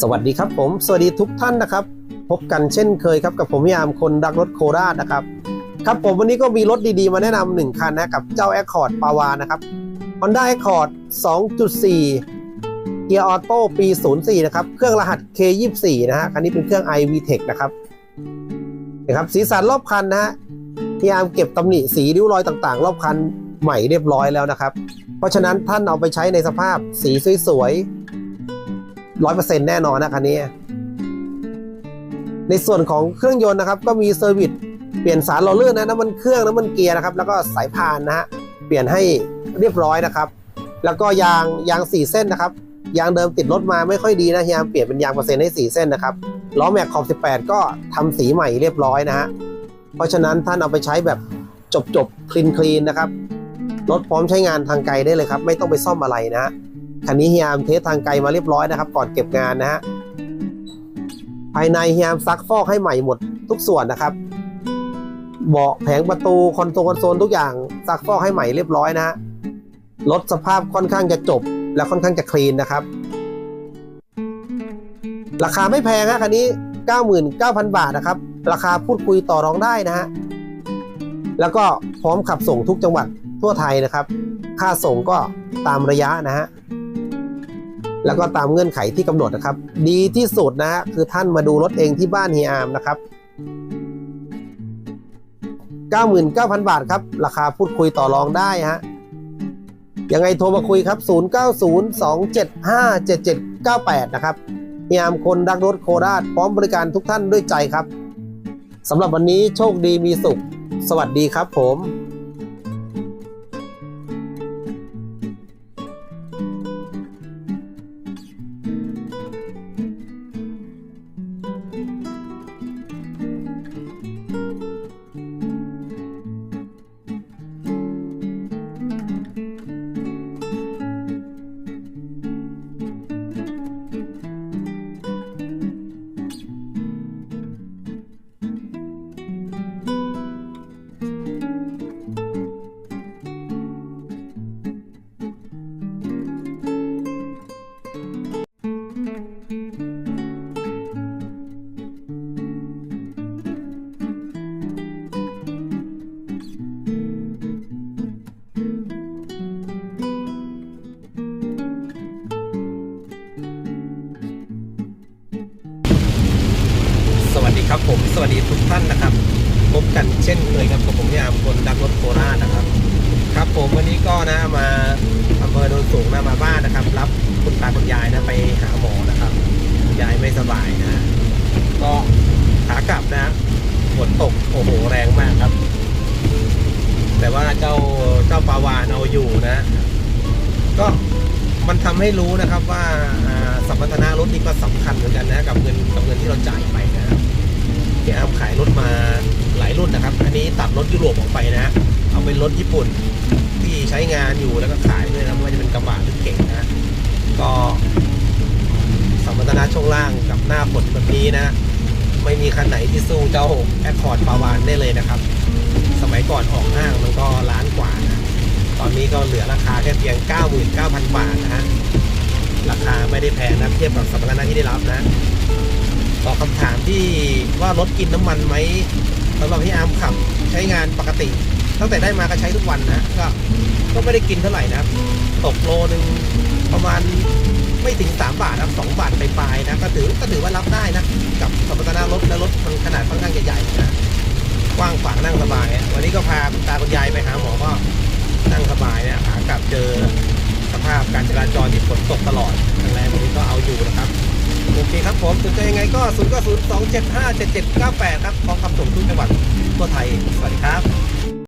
สวัสดีครับผม สวัสดีทุกท่านนะครับ พบกันเช่นเคยครับกับผมยามคนรักรถโคราชนะครับ ครับผมวันนี้ก็มีรถดีๆ มาแนะนำหนึ่งคันนะกับเจ้า Accord ปาวานะครับ Honda Accord 2.4 เกียร์ออโต้ปี 04 นะครับ เครื่องรหัส K24 นะฮะคันนี้เป็นเครื่อง iV Tech นะครับนะครับสีสันรอบคันนะฮะพยายามเก็บตำหนิสีริ้วรอยต่างๆ รอบคันใหม่เรียบร้อยแล้วนะครับ เพราะฉะนั้นท่านเอาไปใช้ในสภาพสีสวยๆ ร้อยเปอร์เซ็นต์แน่นอนนะคันนี้ ในส่วนของเครื่องยนต์นะครับ ก็มีเซอร์วิสเปลี่ยนสารหล่อลื่นนะน้ำมันเครื่องน้ำมันเกียร์นะครับ แล้วก็สายพานนะฮะเปลี่ยนให้เรียบร้อยนะครับ แล้วก็ยางยางสี่เส้นนะครับยางเดิมติดรถมาไม่ค่อยดีนะยางเปลี่ยนเป็นยางเปอร์เซ็นต์ให้สี่เส้นนะครับล้อแม็กขอบ 18 ก็ทำสีใหม่เรียบร้อยนะฮะเพราะฉะนั้นท่านเอาไปใช้แบบจบจบคลีนคลีนนะครับรถพร้อมใช้งานทางไกลได้เลยครับ ไม่ต้องไปซ่อมอะไรนะฮะ คันนี้เฮียมเทสทางไกลมาเรียบร้อยนะครับ ก่อนเก็บงานนะฮะภายในเฮียมซักฟอกให้ใหม่หมดทุกส่วนนะครับเบาะแผงประตูคอนโซลคอนโซลทุกอย่างซักฟอกให้ใหม่เรียบร้อยนะฮะรถสภาพค่อนข้างจะจบ และค่อนข้างจะคลีนนะครับ ราคาไม่แพงนะคันนี้ 99,000 บาทนะครับ ราคาพูดคุยต่อรองได้นะฮะแล้วก็พร้อมขับส่งทุกจังหวัดทั่วไทยนะครับ ค่าส่งก็ตามระยะนะฮะ แล้วก็ตามเงื่อนไขที่กำหนดนะครับ ดีที่สุดนะฮะคือท่านมาดูรถเองที่บ้านเฮียอามนะครับ 99,000 บาทครับ ราคาพูดคุยต่อรองได้ฮะยังไงโทรมาคุยครับ 0902757798 นะครับเฮียอามคนรักรถโคราชพร้อมบริการทุกท่านด้วยใจครับสำหรับวันนี้โชคดีมีสุข สวัสดีครับผม ครับผมสวัสดีทุกท่านนะครับ พบกันเช่นเคยครับกับผมยามคนดักรถโคราชนะครับ ครับผมวันนี้ก็นะมาอำเภอโนนสูงนะมาบ้านนะครับ รับคุณตาคุณยายนะไปหาหมอนะครับยายไม่สบายนะก็ขากลับนะฝนตกโอ้โหแรงมากครับ แต่ว่าเจ้าเจ้าปาวานเอาอยู่นะ ก็มันทำให้รู้นะครับว่าสัมปทานารถนี่ก็สำคัญเหมือนกันนะ กับเงินกับเงิน ยุโรปออกไปนะ เอาเป็นรถญี่ปุ่นที่ใช้งานอยู่แล้วก็ขายด้วยนะไม่ว่าจะเป็นกระบะหรือเก่งนะ ก็สมปทานะช่วงล่างกับหน้าฝนแบบนี้นะ ไม่มีคันไหนที่สู้เจ้าแอคคอร์ดปาวานได้เลยนะครับ สมัยก่อนออกห้างมันก็ล้านกว่านะตอนนี้ก็เหลือราคาแค่เพียง 99,000 บาทนะฮะราคาไม่ได้แพงนะเทียบกับสมปทานะที่ได้รับนะ ตอบคำถามที่ว่ารถกินน้ำมันไหมสำหรับพี่อาร์มขับใช้งานปกติ ตั้งแต่ได้มาก็ใช้ทุกวันนะก็ก็ไม่ได้กินเท่าไหร่นะตกโลหนึ่งประมาณไม่ถึง 3 บาทนะ2บาทไปลายนะก็ถือก็ถือว่ารับได้นะ กับสัมปทานรถและรถมันขนาดค่อนข้างใหญ่ๆนะกว้างขวางนั่งสบาย วันนี้ก็พาคุณตาคุณยายไปหาหมอก็นั่งสบายเนี่ยขากลับเจอสภาพการจราจรที่ฝนตกตลอดทางแรงวันนี้ก็เอาอยู่ เคครับผมสนใจยังไงก็0 9 0 2 7 5 7 7 9 8 ครับของคำส่งทุกจังหวัดทั่วไทย สวัสดีครับ